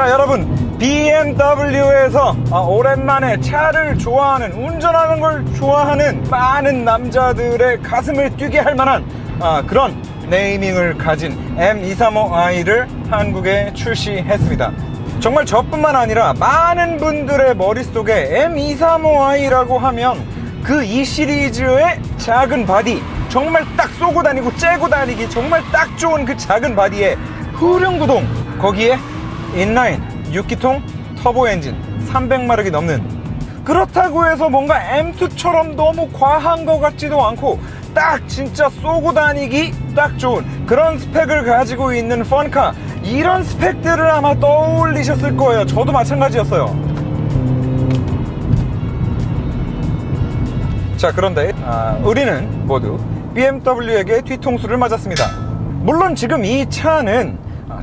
자 여러분 BMW에서 아, 오랜만에 차를 좋아하는 운전하는 걸 좋아하는 많은 남자들의 가슴을 뛰게 할 만한 아, 그런 네이밍을 가진 M235i를 한국에 출시했습니다. 정말 저뿐만 아니라 많은 분들의 머릿속에 M235i라고 하면 그 이 시리즈의 작은 바디 정말 딱 쏘고 다니고 째고 다니기 정말 딱 좋은 그 작은 바디에 후륜구동 거기에 인라인 6기통 터보 엔진 300마력이 넘는 그렇다고 해서 뭔가 M2처럼 너무 과한 것 같지도 않고 딱 진짜 쏘고 다니기 딱 좋은 그런 스펙을 가지고 있는 펀카. 이런 스펙들을 아마 떠올리셨을 거예요. 저도 마찬가지였어요. 자 그런데 아, 우리는 모두 BMW에게 뒤통수를 맞았습니다. 물론 지금 이 차는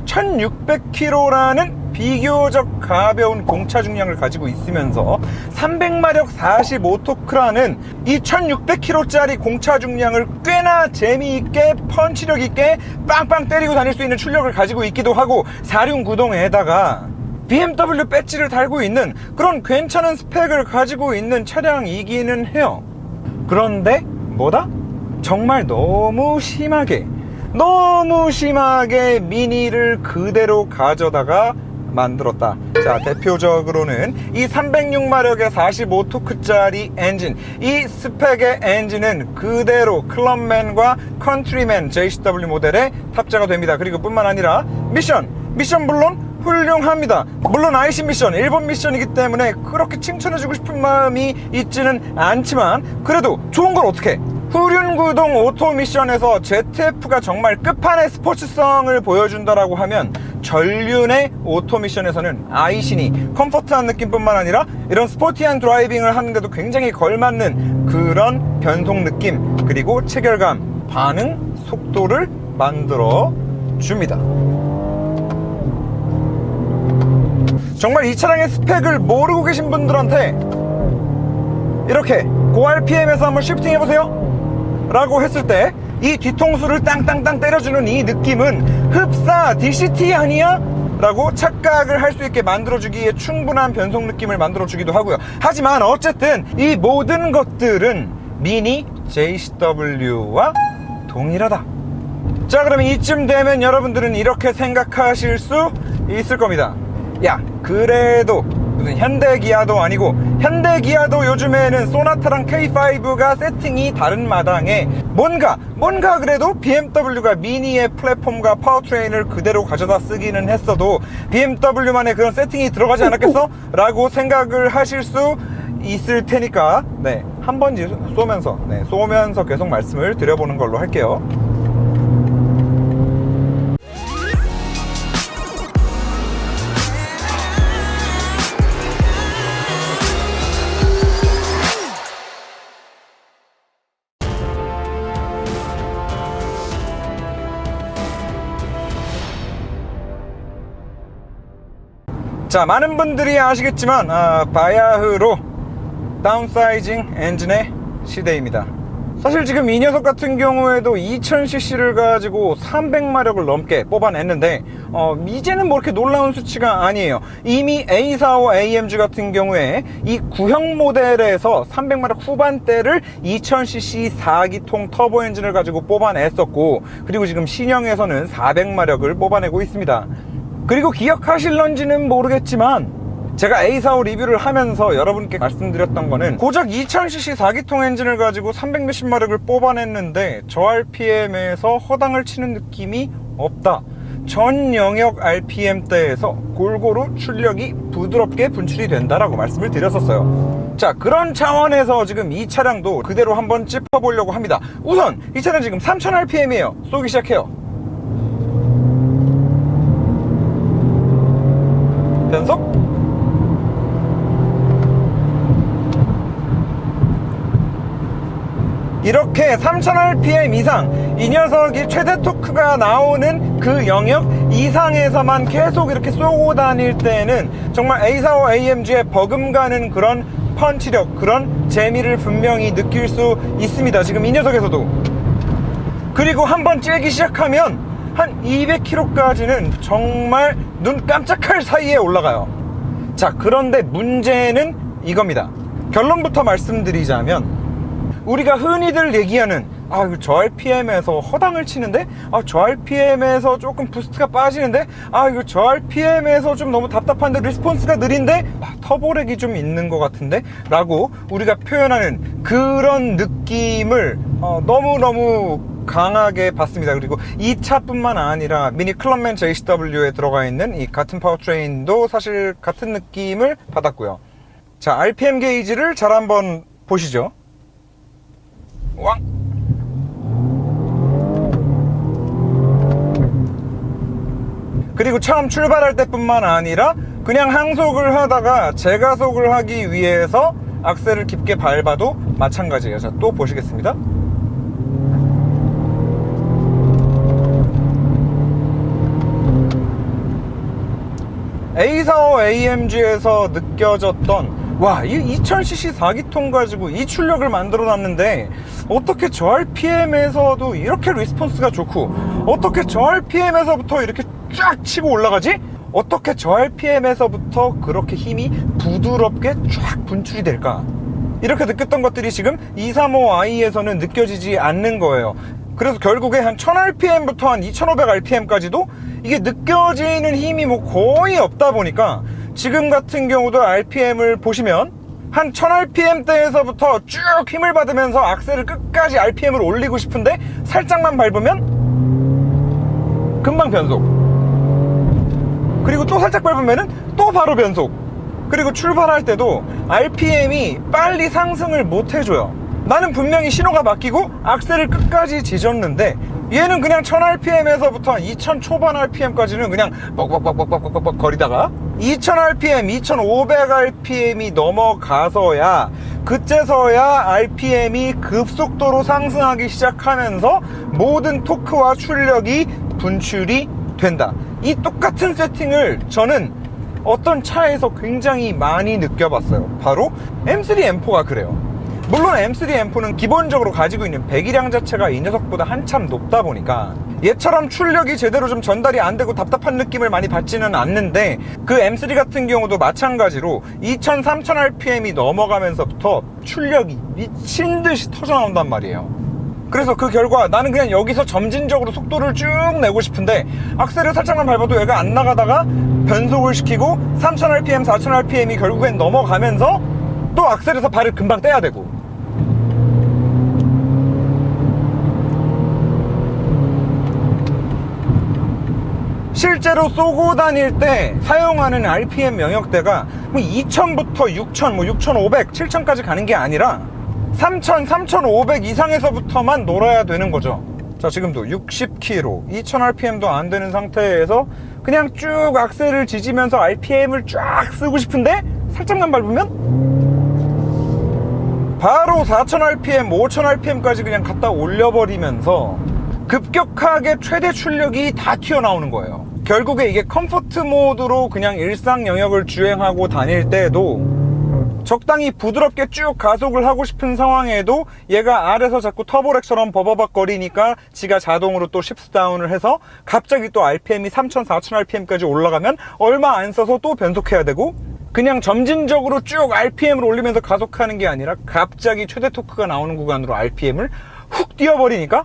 1600km라는 비교적 가벼운 공차 중량을 가지고 있으면서 300마력 45토크라는 이 1600km짜리 공차 중량을 꽤나 재미있게 펀치력 있게 빵빵 때리고 다닐 수 있는 출력을 가지고 있기도 하고 사륜 구동에다가 BMW 배지를 달고 있는 그런 괜찮은 스펙을 가지고 있는 차량이기는 해요 그런데 뭐다? 정말 너무 심하게 너무 심하게 미니를 그대로 가져다가 만들었다. 자, 대표적으로는 이 306마력의 45 토크짜리 엔진, 이 스펙의 엔진은 그대로 클럽맨과 컨트리맨 JCW 모델에 탑재가 됩니다. 그리고 뿐만 아니라 미션, 미션 물론 훌륭합니다. 물론 IC 미션, 일본 미션이기 때문에 그렇게 칭찬해주고 싶은 마음이 있지는 않지만 그래도 좋은 걸 어떻게? 후륜구동 오토 미션에서 ZF가 정말 끝판의 스포츠성을 보여준다라고 하면 전륜의 오토 미션에서는 아이신이 컴포트한 느낌뿐만 아니라 이런 스포티한 드라이빙을 하는데도 굉장히 걸맞는 그런 변속 느낌 그리고 체결감, 반응, 속도를 만들어 줍니다. 정말 이 차량의 스펙을 모르고 계신 분들한테 이렇게 고RPM에서 한번 쉬프팅 해보세요 라고 했을 때 이 뒤통수를 땅땅땅 때려주는 이 느낌은 흡사 DCT 아니야? 라고 착각을 할 수 있게 만들어주기에 충분한 변속 느낌을 만들어주기도 하고요. 하지만 어쨌든 이 모든 것들은 미니 JCW와 동일하다. 자 그러면 이쯤 되면 여러분들은 이렇게 생각하실 수 있을 겁니다. 야 그래도 무슨 현대 기아도 아니고 현대 기아도 요즘에는 소나타랑 K5가 세팅이 다른 마당에 뭔가 뭔가 그래도 BMW가 미니의 플랫폼과 파워트레인을 그대로 가져다 쓰기는 했어도 BMW만의 그런 세팅이 들어가지 않았겠어? 라고 생각을 하실 수 있을 테니까 네 한 번 쏘면서 네 쏘면서 계속 말씀을 드려보는 걸로 할게요 자 많은 분들이 아시겠지만 아, 바야흐로 다운사이징 엔진의 시대입니다. 사실 지금 이 녀석 같은 경우에도 2000cc를 가지고 300마력을 넘게 뽑아냈는데 어, 이제는 뭐 이렇게 놀라운 수치가 아니에요. 이미 A45 AMG 같은 경우에 이 구형 모델에서 300마력 후반대를 2000cc 4기통 터보 엔진을 가지고 뽑아냈었고 그리고 지금 신형에서는 400마력을 뽑아내고 있습니다 그리고 기억하실런지는 모르겠지만 제가 A45 리뷰를 하면서 여러분께 말씀드렸던 거는 고작 2000cc 4기통 엔진을 가지고 300 몇십 마력을 뽑아냈는데 저 RPM에서 허당을 치는 느낌이 없다. 전 영역 RPM대에서 골고루 출력이 부드럽게 분출이 된다라고 말씀을 드렸었어요. 자 그런 차원에서 지금 이 차량도 그대로 한번 짚어보려고 합니다. 우선 이 차는 지금 3000rpm이에요. 쏘기 시작해요 변속 이렇게 3000rpm 이상 이 녀석이 최대 토크가 나오는 그 영역 이상에서만 계속 이렇게 쏘고 다닐 때는 정말 A45 AMG에 버금가는 그런 펀치력 그런 재미를 분명히 느낄 수 있습니다 지금 이 녀석에서도 그리고 한번 째기 시작하면 한 200km까지는 정말 눈 깜짝할 사이에 올라가요. 자, 그런데 문제는 이겁니다. 결론부터 말씀드리자면 우리가 흔히들 얘기하는 아, 저 RPM에서 허당을 치는데 아, 저 RPM에서 조금 부스트가 빠지는데 아, 이거 저 RPM에서 좀 너무 답답한데 리스폰스가 느린데 아, 터보렉이 좀 있는 것 같은데 라고 우리가 표현하는 그런 느낌을 어, 너무너무 강하게 받습니다. 그리고 이 차뿐만 아니라 미니 클럽맨 JCW에 들어가 있는 이 같은 파워트레인도 사실 같은 느낌을 받았고요. 자, RPM 게이지를 잘 한번 보시죠. 왕! 그리고 처음 출발할 때뿐만 아니라 그냥 항속을 하다가 재가속을 하기 위해서 악셀을 깊게 밟아도 마찬가지예요. 자, 또 보시겠습니다. A45 AMG에서 느껴졌던 와, 이 2000cc 4기통 가지고 이 출력을 만들어 놨는데 어떻게 저 RPM에서도 이렇게 리스폰스가 좋고 어떻게 저 RPM에서부터 이렇게 쫙 치고 올라가지? 어떻게 저 RPM에서부터 그렇게 힘이 부드럽게 쫙 분출이 될까? 이렇게 느꼈던 것들이 지금 235i에서는 느껴지지 않는 거예요. 그래서 결국에 한 1000rpm부터 한 2500rpm까지도 이게 느껴지는 힘이 뭐 거의 없다 보니까 지금 같은 경우도 RPM을 보시면 한 1000rpm대에서부터 쭉 힘을 받으면서 악셀을 끝까지 RPM을 올리고 싶은데 살짝만 밟으면 금방 변속. 그리고 또 살짝 밟으면은 또 바로 변속. 그리고 출발할 때도 RPM이 빨리 상승을 못 해줘요. 나는 분명히 신호가 바뀌고 악셀을 끝까지 지졌는데 얘는 그냥 1000rpm에서부터 2000 초반 rpm까지는 그냥 뻑뻑뻑뻑뻑뻑뻑 거리다가 2000rpm, 2500rpm이 넘어가서야 그때서야 rpm이 급속도로 상승하기 시작하면서 모든 토크와 출력이 분출이 된다. 이 똑같은 세팅을 저는 어떤 차에서 굉장히 많이 느껴봤어요. 바로 M3, M4가 그래요. 물론 M3, M4는 기본적으로 가지고 있는 배기량 자체가 이 녀석보다 한참 높다 보니까 얘처럼 출력이 제대로 좀 전달이 안 되고 답답한 느낌을 많이 받지는 않는데 그 M3 같은 경우도 마찬가지로 2000, 3000rpm이 넘어가면서부터 출력이 미친 듯이 터져 나온단 말이에요. 그래서 그 결과 나는 그냥 여기서 점진적으로 속도를 쭉 내고 싶은데 악셀을 살짝만 밟아도 얘가 안 나가다가 변속을 시키고 3000rpm, 4000rpm이 결국엔 넘어가면서 또 악셀에서 발을 금방 떼야 되고 실제로 쏘고 다닐 때 사용하는 RPM 영역대가 뭐 2000부터 6000, 뭐 6500, 7000까지 가는 게 아니라 3000, 3500 이상에서부터만 놀아야 되는 거죠. 자, 지금도 60km, 2000rpm도 안 되는 상태에서 그냥 쭉 악셀을 지지면서 RPM을 쫙 쓰고 싶은데 살짝만 밟으면 바로 4000rpm, 5000rpm까지 그냥 갖다 올려버리면서 급격하게 최대 출력이 다 튀어나오는 거예요. 결국에 이게 컴포트 모드로 그냥 일상 영역을 주행하고 다닐 때에도 적당히 부드럽게 쭉 가속을 하고 싶은 상황에도 얘가 아래서 자꾸 터보렉처럼 버버벅거리니까 지가 자동으로 또 시프트 다운을 해서 갑자기 또 RPM이 3000, 4000rpm까지 올라가면 얼마 안 써서 또 변속해야 되고 그냥 점진적으로 쭉 RPM을 올리면서 가속하는 게 아니라 갑자기 최대 토크가 나오는 구간으로 RPM을 훅 뛰어버리니까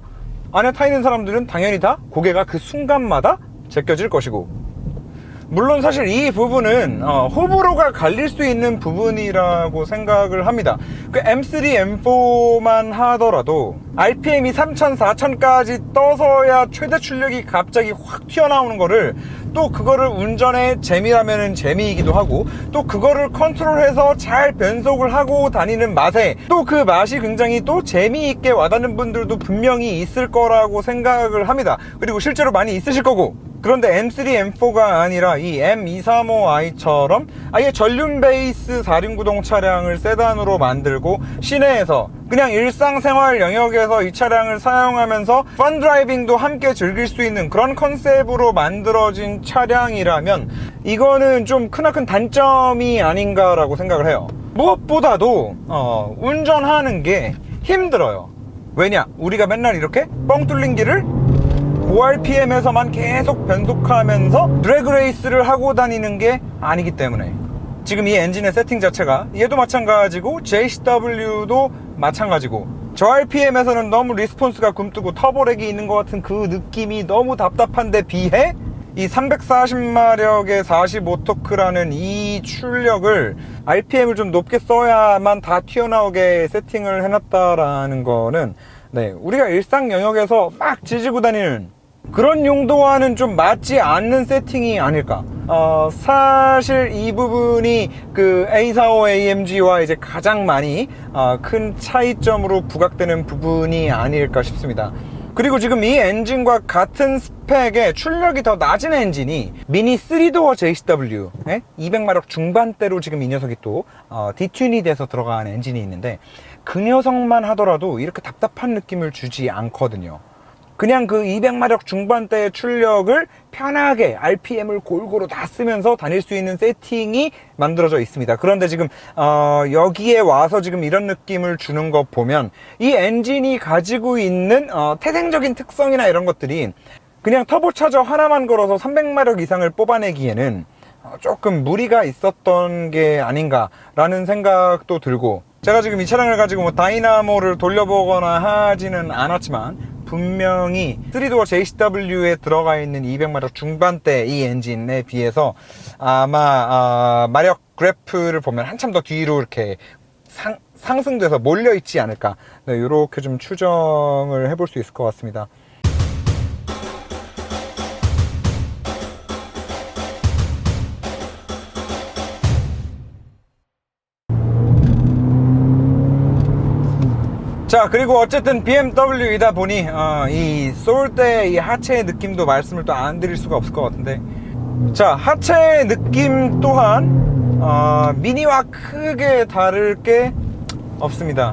안에 타 있는 사람들은 당연히 다 고개가 그 순간마다 제껴질 것이고 물론 사실 이 부분은 어, 호불호가 갈릴 수 있는 부분이라고 생각을 합니다. 그 M3, M4만 하더라도 RPM이 3000, 4000까지 떠서야 최대 출력이 갑자기 확 튀어나오는 거를 또 그거를 운전의 재미라면은 재미이기도 하고 또 그거를 컨트롤해서 잘 변속을 하고 다니는 맛에 또 그 맛이 굉장히 또 재미있게 와닿는 분들도 분명히 있을 거라고 생각을 합니다. 그리고 실제로 많이 있으실 거고 그런데 M3, M4가 아니라 이 M235i처럼 아예 전륜 베이스 4륜구동 차량을 세단으로 만들고 시내에서 그냥 일상생활 영역에서 이 차량을 사용하면서 펀 드라이빙도 함께 즐길 수 있는 그런 컨셉으로 만들어진 차량이라면 이거는 좀 크나큰 단점이 아닌가라고 생각을 해요. 무엇보다도 어, 운전하는 게 힘들어요. 왜냐? 우리가 맨날 이렇게 뻥 뚫린 길을 고RPM에서만 계속 변속하면서 드래그 레이스를 하고 다니는 게 아니기 때문에 지금 이 엔진의 세팅 자체가 얘도 마찬가지고 JCW도 마찬가지고 저 RPM에서는 너무 리스폰스가 굼뜨고 터보렉이 있는 것 같은 그 느낌이 너무 답답한데 비해 이 340마력의 45토크라는 이 출력을 RPM을 좀 높게 써야만 다 튀어나오게 세팅을 해놨다라는 거는 네, 우리가 일상 영역에서 막 지지고 다니는 그런 용도와는 좀 맞지 않는 세팅이 아닐까. 어, 사실 이 부분이 그 A45 AMG와 이제 가장 많이 어, 큰 차이점으로 부각되는 부분이 아닐까 싶습니다. 그리고 지금 이 엔진과 같은 스펙의 출력이 더 낮은 엔진이 미니 3도어 JCW 200마력 중반대로 지금 이 녀석이 또 어, 디튠이 돼서 들어간 엔진이 있는데 그 녀석만 하더라도 이렇게 답답한 느낌을 주지 않거든요. 그냥 그 200마력 중반대의 출력을 편하게 RPM을 골고루 다 쓰면서 다닐 수 있는 세팅이 만들어져 있습니다. 그런데 지금 어, 여기에 와서 지금 이런 느낌을 주는 거 보면 이 엔진이 가지고 있는 어, 태생적인 특성이나 이런 것들이 그냥 터보차저 하나만 걸어서 300마력 이상을 뽑아내기에는 어, 조금 무리가 있었던 게 아닌가라는 생각도 들고 제가 지금 이 차량을 가지고 뭐 다이나모를 돌려보거나 하지는 않았지만 분명히 3도어 JCW에 들어가 있는 200마력 중반대 이 엔진에 비해서 아마 아, 마력 그래프를 보면 한참 더 뒤로 이렇게 상, 상승돼서 몰려 있지 않을까 네, 이렇게 좀 추정을 해볼 수 있을 것 같습니다. 자 그리고 어쨌든 BMW이다 보니 어, 이 쏠 때 이 하체의 느낌도 말씀을 또 안 드릴 수가 없을 것 같은데. 자 하체의 느낌 또한 어, 미니와 크게 다를 게 없습니다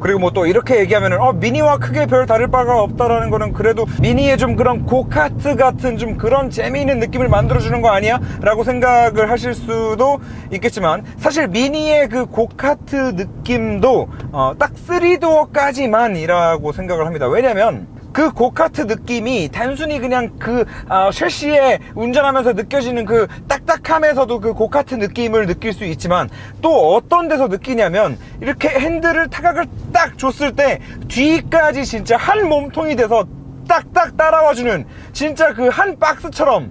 그리고 뭐 또 이렇게 얘기하면은 어 미니와 크게 별 다를 바가 없다라는 거는 그래도 미니의 좀 그런 고카트 같은 좀 그런 재미있는 느낌을 만들어주는 거 아니야? 라고 생각을 하실 수도 있겠지만 사실 미니의 그 고카트 느낌도 어, 딱 3도어까지만이라고 생각을 합니다 왜냐면 그 고카트 느낌이 단순히 그냥 그 아, 쉐시에 운전하면서 느껴지는 그 딱딱함에서도 그 고카트 느낌을 느낄 수 있지만 또 어떤 데서 느끼냐면 이렇게 핸들을 타각을 딱 줬을 때 뒤까지 진짜 한 몸통이 돼서 딱딱 따라와주는 진짜 그 한 박스처럼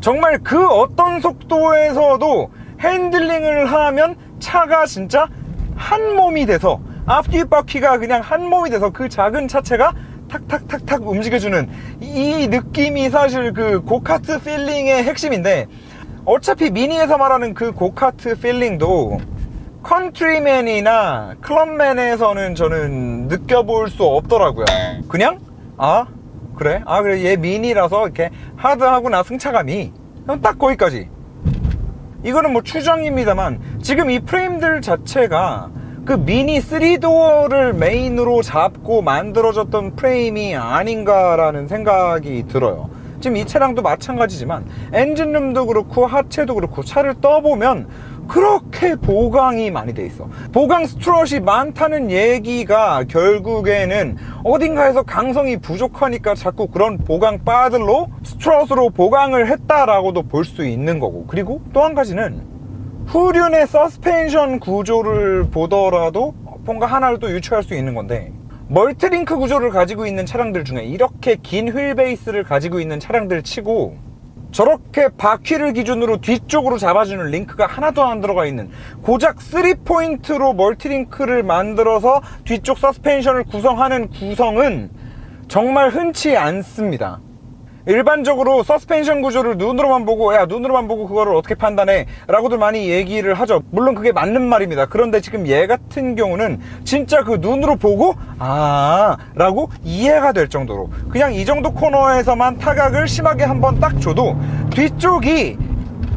정말 그 어떤 속도에서도 핸들링을 하면 차가 진짜 한 몸이 돼서 앞뒤 바퀴가 그냥 한 몸이 돼서 그 작은 차체가 탁탁탁탁 움직여주는 이 느낌이 사실 그 고카트 필링의 핵심인데 어차피 미니에서 말하는 그 고카트 필링도 컨트리맨이나 클럽맨에서는 저는 느껴볼 수 없더라고요. 그냥? 아 그래? 아 그래. 얘 미니라서 이렇게 하드하구나 승차감이 그냥 딱 거기까지. 이거는 뭐 추정입니다만 지금 이 프레임들 자체가 그 미니 3도어를 메인으로 잡고 만들어졌던 프레임이 아닌가라는 생각이 들어요. 지금 이 차량도 마찬가지지만 엔진룸도 그렇고 하체도 그렇고 차를 떠보면 그렇게 보강이 많이 돼 있어. 보강 스트롯이 많다는 얘기가 결국에는 어딘가에서 강성이 부족하니까 자꾸 그런 보강 바들로 스트롯으로 보강을 했다라고도 볼 수 있는 거고. 그리고 또 한 가지는 후륜의 서스펜션 구조를 보더라도 뭔가 하나를 또 유추할 수 있는 건데 멀티링크 구조를 가지고 있는 차량들 중에 이렇게 긴 휠베이스를 가지고 있는 차량들 치고 저렇게 바퀴를 기준으로 뒤쪽으로 잡아주는 링크가 하나도 안 들어가 있는 고작 3포인트로 멀티링크를 만들어서 뒤쪽 서스펜션을 구성하는 구성은 정말 흔치 않습니다 일반적으로 서스펜션 구조를 눈으로만 보고 야 눈으로만 보고 그거를 어떻게 판단해? 라고들 많이 얘기를 하죠. 물론 그게 맞는 말입니다. 그런데 지금 얘 같은 경우는 진짜 그 눈으로 보고 아 라고 이해가 될 정도로 그냥 이 정도 코너에서만 타각을 심하게 한번 딱 줘도 뒤쪽이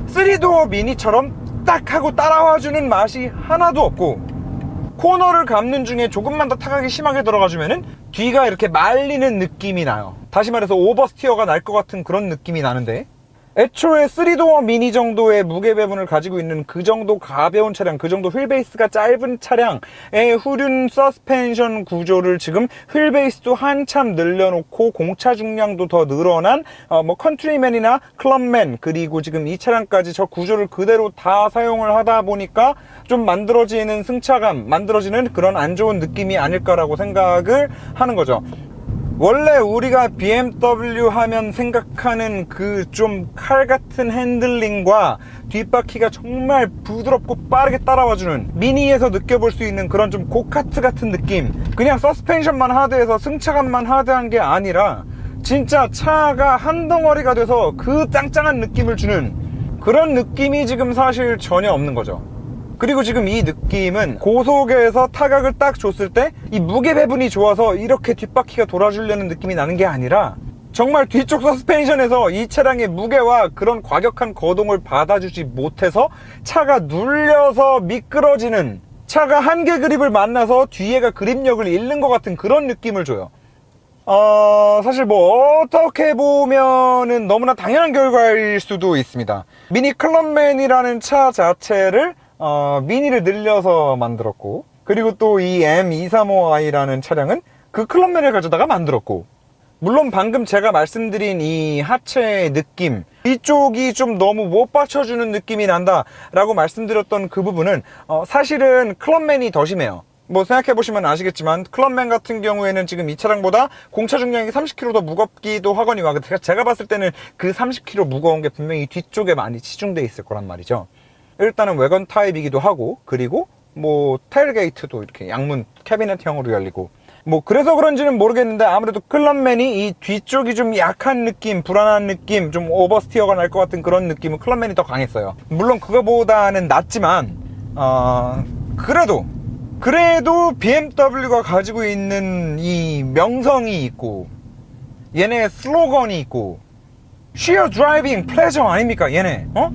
3도어 미니처럼 딱 하고 따라와주는 맛이 하나도 없고 코너를 감는 중에 조금만 더 타각이 심하게 들어가주면은 뒤가 이렇게 말리는 느낌이 나요 다시 말해서 오버스티어가 날 것 같은 그런 느낌이 나는데 애초에 3도어 미니 정도의 무게 배분을 가지고 있는 그 정도 가벼운 차량, 그 정도 휠베이스가 짧은 차량의 후륜 서스펜션 구조를 지금 휠베이스도 한참 늘려놓고 공차 중량도 더 늘어난 어, 뭐 컨트리맨이나 클럽맨 그리고 지금 이 차량까지 저 구조를 그대로 다 사용을 하다 보니까 좀 만들어지는 승차감, 만들어지는 그런 안 좋은 느낌이 아닐까라고 생각을 하는 거죠. 원래 우리가 BMW 하면 생각하는 그 좀 칼 같은 핸들링과 뒷바퀴가 정말 부드럽고 빠르게 따라와주는 미니에서 느껴볼 수 있는 그런 좀 고카트 같은 느낌. 그냥 서스펜션만 하드해서 승차감만 하드한 게 아니라 진짜 차가 한 덩어리가 돼서 그 짱짱한 느낌을 주는 그런 느낌이 지금 사실 전혀 없는 거죠 그리고 지금 이 느낌은 고속에서 타격을 딱 줬을 때 이 무게 배분이 좋아서 이렇게 뒷바퀴가 돌아주려는 느낌이 나는 게 아니라 정말 뒤쪽 서스펜션에서 이 차량의 무게와 그런 과격한 거동을 받아주지 못해서 차가 눌려서 미끄러지는 차가 한계 그립을 만나서 뒤에가 그립력을 잃는 것 같은 그런 느낌을 줘요. 어, 사실 뭐, 어떻게 보면은 너무나 당연한 결과일 수도 있습니다. 미니 클럽맨이라는 차 자체를, 어, 미니를 늘려서 만들었고, 그리고 또 이 M235i라는 차량은 그 클럽맨을 가져다가 만들었고, 물론 방금 제가 말씀드린 이 하체의 느낌, 이쪽이 좀 너무 못 받쳐주는 느낌이 난다 라고 말씀드렸던 그 부분은, 어, 사실은 클럽맨이 더 심해요. 뭐 생각해보시면 아시겠지만 클럽맨 같은 경우에는 지금 이 차량보다 공차 중량이 30kg 더 무겁기도 하거니와 제가, 봤을 때는 그 30kg 무거운 게 분명히 뒤쪽에 많이 치중돼 있을 거란 말이죠 일단은 외건 타입이기도 하고 그리고 뭐 테일게이트도 이렇게 양문 캐비넷형으로 열리고. 뭐 그래서 그런지는 모르겠는데 아무래도 클럽맨이 이 뒤쪽이 좀 약한 느낌 불안한 느낌 좀 오버스티어가 날 것 같은 그런 느낌은 클럽맨이 더 강했어요. 물론 그거보다는 낫지만 어 그래도 그래도 BMW가 가지고 있는 이 명성이 있고 얘네 슬로건이 있고 Sheer Driving Pleasure 아닙니까 얘네? 어?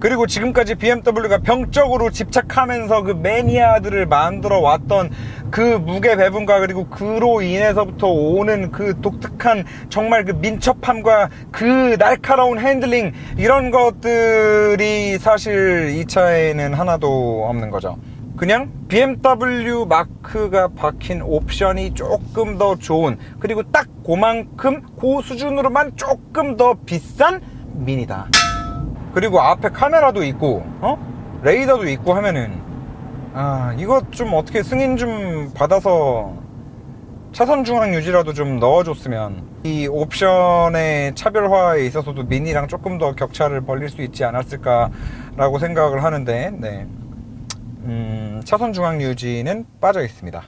그리고 지금까지 BMW가 병적으로 집착하면서 그 매니아들을 만들어 왔던 그 무게 배분과 그리고 그로 인해서부터 오는 그 독특한 정말 그 민첩함과 그 날카로운 핸들링 이런 것들이 사실 이 차에는 하나도 없는 거죠. 그냥 BMW 마크가 박힌 옵션이 조금 더 좋은 그리고 딱 그만큼 그 수준으로만 조금 더 비싼 미니다. 그리고 앞에 카메라도 있고 어? 레이더도 있고 하면은 아 이거 좀 어떻게 승인 좀 받아서 차선 중앙 유지라도 좀 넣어줬으면 이 옵션의 차별화에 있어서도 미니랑 조금 더 격차를 벌릴 수 있지 않았을까라고 생각을 하는데 네. 음, 차선 중앙 유지는 빠져 있습니다.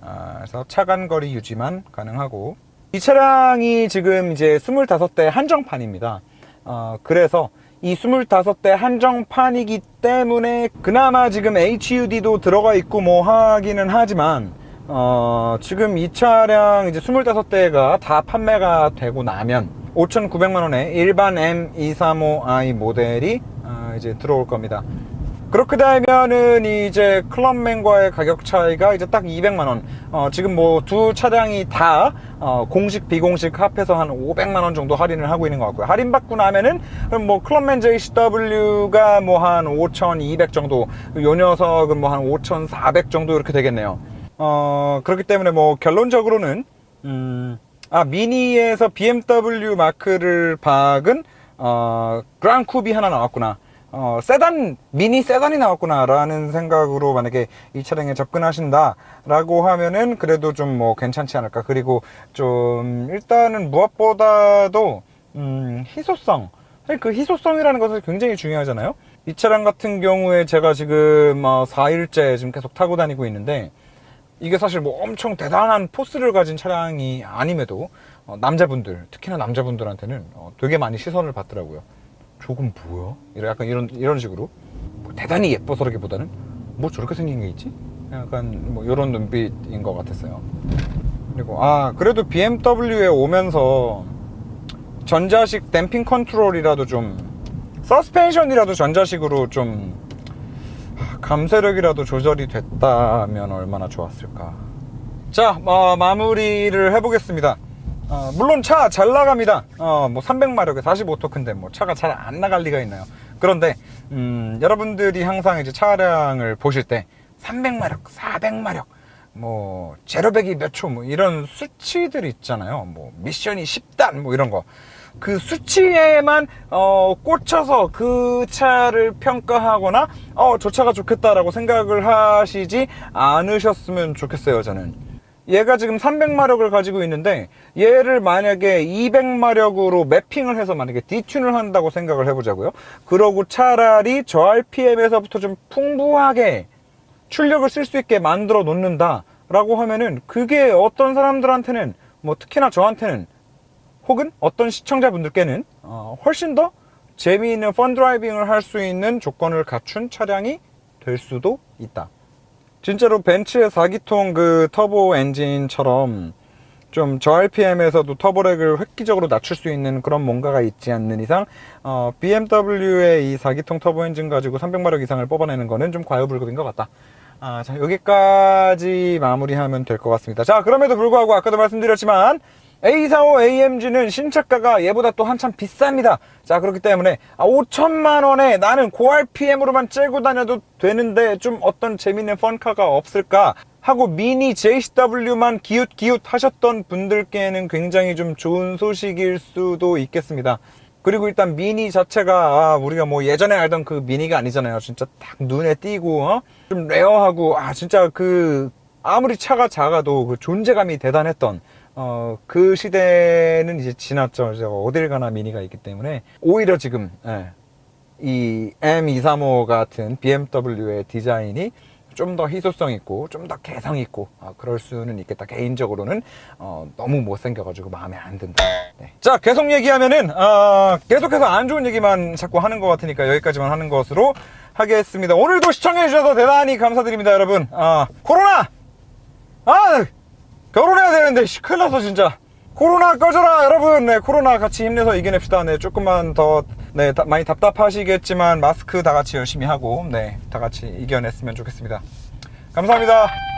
아, 그래서 차간거리 유지만 가능하고 이 차량이 지금 이제 25대 한정판입니다. 어, 그래서 이 25대 한정판이기 때문에 그나마 지금 HUD도 들어가 있고 뭐 하기는 하지만 어, 지금 이 차량 이제 25대가 다 판매가 되고 나면 5,900만원에 일반 M235i 모델이 어, 이제 들어올 겁니다. 그렇게 되면은 이제 클럽맨과의 가격 차이가 이제 딱 200만 원. 어, 지금 뭐 두 차량이 다 어, 공식 비공식 합해서 한 500만 원 정도 할인을 하고 있는 것 같고요. 할인 받고 나면은 그럼 뭐 클럽맨 JCW가 뭐 한 5,200 정도, 요 녀석은 뭐 한 5,400 정도 이렇게 되겠네요. 어, 그렇기 때문에 뭐 결론적으로는 음, 아 미니에서 BMW 마크를 박은 어, 그랑 쿱이 하나 나왔구나. 어, 세단, 미니 세단이 나왔구나, 라는 생각으로 만약에 이 차량에 접근하신다, 라고 하면은 그래도 좀 뭐 괜찮지 않을까. 그리고 좀, 일단은 무엇보다도, 음, 희소성. 사실 그 희소성이라는 것은 굉장히 중요하잖아요? 이 차량 같은 경우에 제가 지금 어, 4일째 지금 계속 타고 다니고 있는데, 이게 사실 뭐 엄청 대단한 포스를 가진 차량이 아님에도, 어, 남자분들, 특히나 남자분들한테는 어, 되게 많이 시선을 받더라고요. 조금 뭐야? 약간 이런 이런 식으로 뭐 대단히 예뻐서라기보다는 뭐 저렇게 생긴 게 있지? 약간 뭐 이런 눈빛인 것 같았어요. 그리고 아 그래도 BMW에 오면서 전자식 댐핑 컨트롤이라도 좀 서스펜션이라도 전자식으로 좀 감쇄력이라도 조절이 됐다면 얼마나 좋았을까. 자 어, 마무리를 해보겠습니다. 어, 물론 차 잘 나갑니다. 어, 뭐 300마력에 45토크인데 뭐 차가 잘 안 나갈 리가 있나요? 그런데 음, 여러분들이 항상 이제 차량을 보실 때 300마력, 400마력, 뭐 제로백이 몇 초 뭐 이런 수치들 있잖아요. 뭐 미션이 10단 뭐 이런 거. 그 수치에만 어, 꽂혀서 그 차를 평가하거나 어, 저 차가 좋겠다라고 생각을 하시지 않으셨으면 좋겠어요, 저는. 얘가 지금 300마력을 가지고 있는데 얘를 만약에 200마력으로 매핑을 해서 만약에 디튠을 한다고 생각을 해보자고요. 그러고 차라리 저 RPM에서부터 좀 풍부하게 출력을 쓸 수 있게 만들어 놓는다 라고 하면은 그게 어떤 사람들한테는 뭐 특히나 저한테는 혹은 어떤 시청자분들께는 어, 훨씬 더 재미있는 펀 드라이빙을 할 수 있는 조건을 갖춘 차량이 될 수도 있다. 진짜로 벤츠의 4기통 그 터보 엔진처럼 좀 저 RPM에서도 터보렉을 획기적으로 낮출 수 있는 그런 뭔가가 있지 않는 이상 어, BMW의 이 4기통 터보 엔진 가지고 300마력 이상을 뽑아내는 거는 좀 과유불급인 것 같다. 아, 자, 여기까지 마무리하면 될 것 같습니다. 자, 그럼에도 불구하고 아까도 말씀드렸지만 A45 AMG는 신차가가 얘보다 또 한참 비쌉니다. 자, 그렇기 때문에 아, 5천만 원에 나는 고RPM으로만 째고 다녀도 되는데 좀 어떤 재밌는 펀카가 없을까 하고 미니 JCW만 기웃기웃 하셨던 분들께는 굉장히 좀 좋은 소식일 수도 있겠습니다. 그리고 일단 미니 자체가 아, 우리가 뭐 예전에 알던 그 미니가 아니잖아요. 진짜 딱 눈에 띄고 어? 좀 레어하고 아 진짜 그 아무리 차가 작아도 그 존재감이 대단했던 어, 그 시대는 이제 지났죠. 이제 어딜 가나 미니가 있기 때문에 오히려 지금 예, 이 M235 같은 BMW의 디자인이 좀 더 희소성 있고 좀 더 개성 있고 아, 그럴 수는 있겠다. 개인적으로는 어, 너무 못생겨가지고 마음에 안 든다. 네. 자 계속 얘기하면은 아, 계속해서 안 좋은 얘기만 자꾸 하는 것 같으니까 여기까지만 하는 것으로 하겠습니다. 오늘도 시청해 주셔서 대단히 감사드립니다 여러분. 아, 코로나! 아 결혼해야 되는데 씨, 큰일 났어 진짜. 코로나 꺼져라 여러분. 네, 코로나 같이 힘내서 이겨냅시다. 네 조금만 더 네, 다- 많이 답답하시겠지만 마스크 다 같이 열심히 하고 네, 다 같이 이겨냈으면 좋겠습니다. 감사합니다